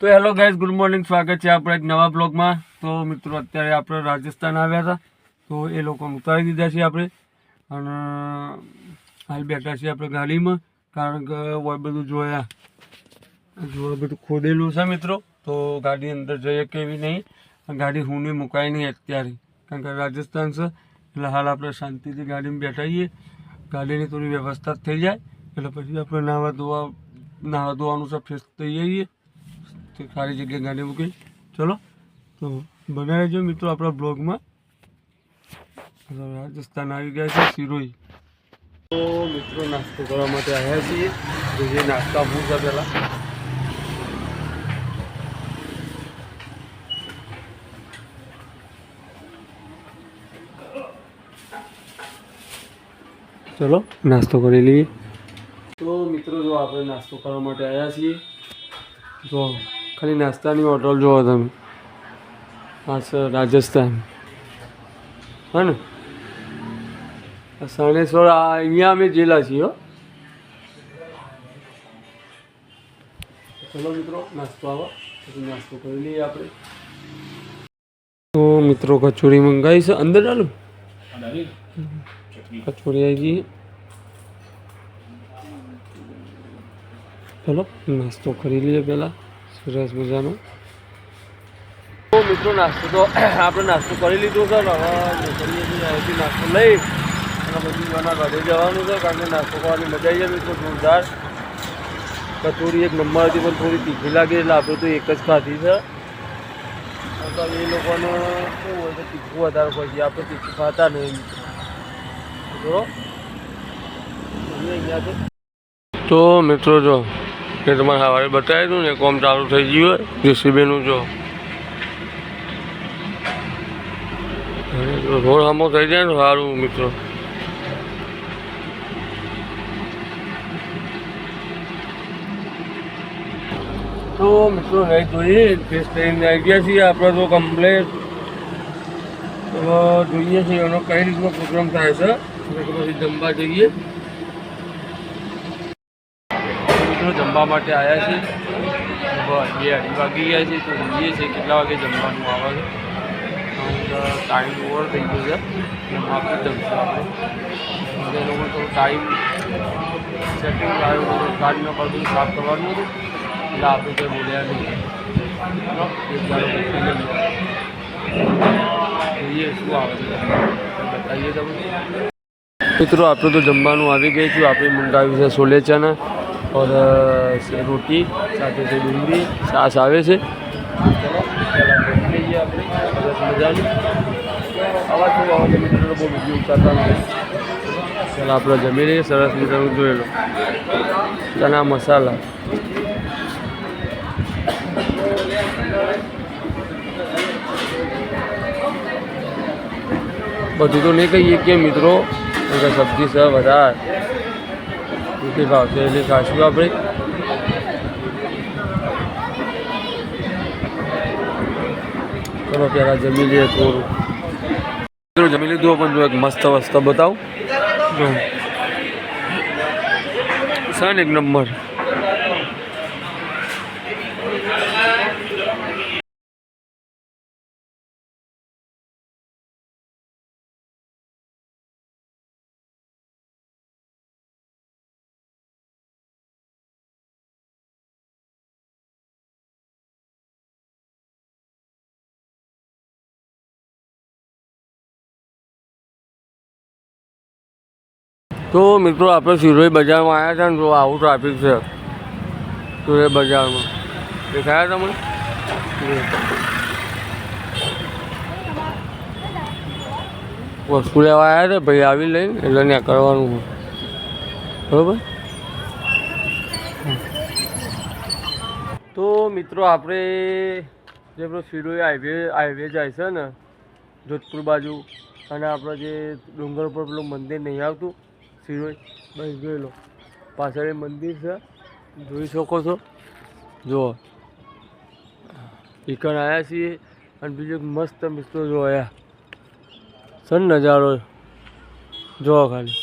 તો hello guys, good morning. સ્વાગત છે આપણે એક નવા બ્લોગમાં. તો મિત્રો, અત્યારે આપણે રાજસ્થાન આવ્યા હતા. તો એ લોકોને ઉતારી દીધા છે આપણે. અને હાલ બેઠા છીએ આપણે ગાડીમાં, કારણ કે હોય બધું જોયા. જોવા બધું ખોદેલું છે મિત્રો. તો ગાડી અંદર જઈએ કેવી નહીં. ગાડી હુંની મુકાય નહીં અત્યારે, કારણ કે રાજસ્થાન છે. એટલે હાલ આપણે શાંતિથી ગાડીમાં બેઠા છીએ. ગાડીની થોડી વ્યવસ્થા થઈ જાય. એટલે પછી આપણે નાવા ધોવા નાવા ધોવાનું છે, ફ્રેશ થઈ જઈએ. તે સારી જગ્યાએ ગાડી મૂકી ચલો, તો બનાવી રહેજો મિત્રો આપણા બ્લોગમાં. રાજસ્થાન આવી ગયા છે સિરોઈ તો મિત્રો, નાસ્તો કરવા માટે આવ્યા છીએ. જે નાસ્તા ભૂલતા પહેલાં. ચલો, નાસ્તો કરી લઈએ. તો મિત્રો, જો આપણે નાસ્તો કરવા માટે આવ્યા છીએ જો ખાલી નાસ્તાની હોટલ જોવો તમે. આ સર રાજસ્થાન. હા ને? સાણેશ્વર અહીંયા અમે જેલા છીએ, હો. ચલો મિત્રો, નાસ્તો આવો. પછી નાસ્તો કરી લઈએ આપણે. તો મિત્રો, કચોરી મંગાવી છે. અંદર ચાલુ. કચોરી આવી ગઈ. ચલો, નાસ્તો કરી લઈએ પહેલાં. સરસ મજાનો. તો મિત્રો નાસ્તો તો આપણે નાસ્તો કરી લીધો છે ને હવે અહીંથી નાસ્તો લઈ અને પછી મારા ઘરે જવાનું છે કારણ કે નાસ્તો કરવાની મજા આવી જાય મિત્રો જોરદાર. કચોરી એક નંબર હતી પણ થોડી તીખી લાગે એટલે આપણે તો એક જ ખાધી છે. તો એ લોકોને કેવું હોય તો તીખું વધારે હોય છે આપણે તીખું ખાતા નહીં. મિત્રો તો મિત્રો જો એ તમારે સવારે બતાવી દઉં ને કોમ ચાલુ થઈ ગયું હોય, જેસીબીનું જો. રોડ હમો થઈ જાય ને સારું, મિત્રો. તો મિત્રો નહીં જોઈએ ફેસ કરીને આવી ગયા છીએ. આપણે તો કમ્પ્લેટ જોઈએ છીએ, એનો કઈ રીતનો પ્રોગ્રામ થાય છે. પછી જમવા જઈએ. મિત્રો જમવા માટે આવ્યા છે. બે અઢી વાગી ગયા છે, તો જોઈએ છે કેટલા વાગે જમવાનું આવે છે. ટાઈમ ઓવર થઈ ગયો છે. માફી આપણે જમશું આપણે. એ લોકો તો ટાઈમ સેટિંગ આવ્યું પર બધું સાફ કરવાનું હતું. એટલે આપણે કંઈ બોલ્યા નહીં. જોઈએ શું આવે છે. તમને. મિત્રો, આપણે તો જમવાનું આવી ગઈ છું. આપણે મંગાવ્યું છે ચના ઓર રોટી સાથે છે ડુંગળી છાશ આવે છે ચાલો આપણે જમી લઈએ સરસ મજાનું જોયેલો ચણા મસાલા બધું તો નહીં કહીએ કે મિત્રો સબ્જી સર વધારે ભાવશે એટલે ખાશું આપણે ચલો પહેલાં જમી લઈએ થોડું. મિત્રો જમી લીધું પણ જો એક મસ્ત વસ્ત બતાવું. જો. છે ને એક નંબર. તો મિત્રો, આપણે સિરોઈ બજારમાં આવ્યા હતા ને જો આવું ટ્રાફિક છે. સિરોઈ બજારમાં. દેખાયા તમને? વસ્તુ લેવા આવ્યા હતા ભાઈ આવી લઈને, એટલે ત્યાં કરવાનું બરોબર? તો મિત્રો, આપણે જે પેલો સિરોઈ હાઈવે હાઈવે જાય છે ને, જોધપુર બાજુ, અને આપણે જે ડુંગર પર પેલું મંદિર નહીં આવતું સિરોઈ બસ જોઈ લો પાછળ એ મંદિર છે જોઈ શકો છો જુઓ ઈકણ આવ્યા છીએ અને બીજો એક મસ્ત મિત્રો જો આયા સન નજારો જુઓ ખાલી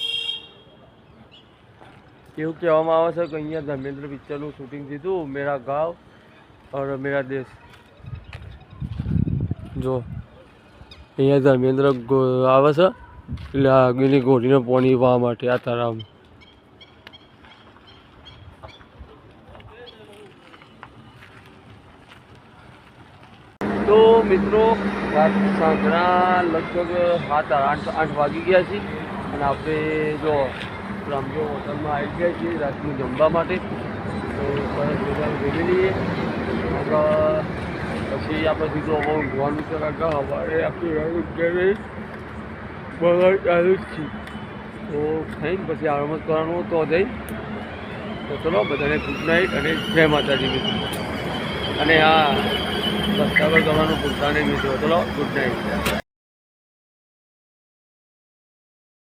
એવું કહેવામાં આવે છે કે અહીંયા ધર્મેન્દ્ર પિક્ચરનું શૂટિંગ થયું હતું મેરા ગાંવ और मेरा देश જો અહીંયા ધર્મેન્દ્ર ગો- આવે છે એટલે આગળની ઘોડીને પાણી વાવા માટે આ તળાવ તો મિત્રો સાંજના લગભગ સાત, આઠ આઠ વાગી ગયા છે અને આપણે જો રામદેવ હોટલમાં આવી ગયા છીએ રાતનું જમવા માટે. તો સરસ લઈએ. પછી આપણે સીધું ઊંઘવાનું છે. કાકા સવારે આપણે બગાડ ચાલુ જ છે. તો થઈને પછી આરામત કરવાનું તો જઈ તો ચલો, બધાને ગુડ નાઇટ અને જય માતાજી મિત્રો. અને આ રસ્તા પર જવાનું ભૂલતા મિત્રો. ચલો ગુડ નાઇટ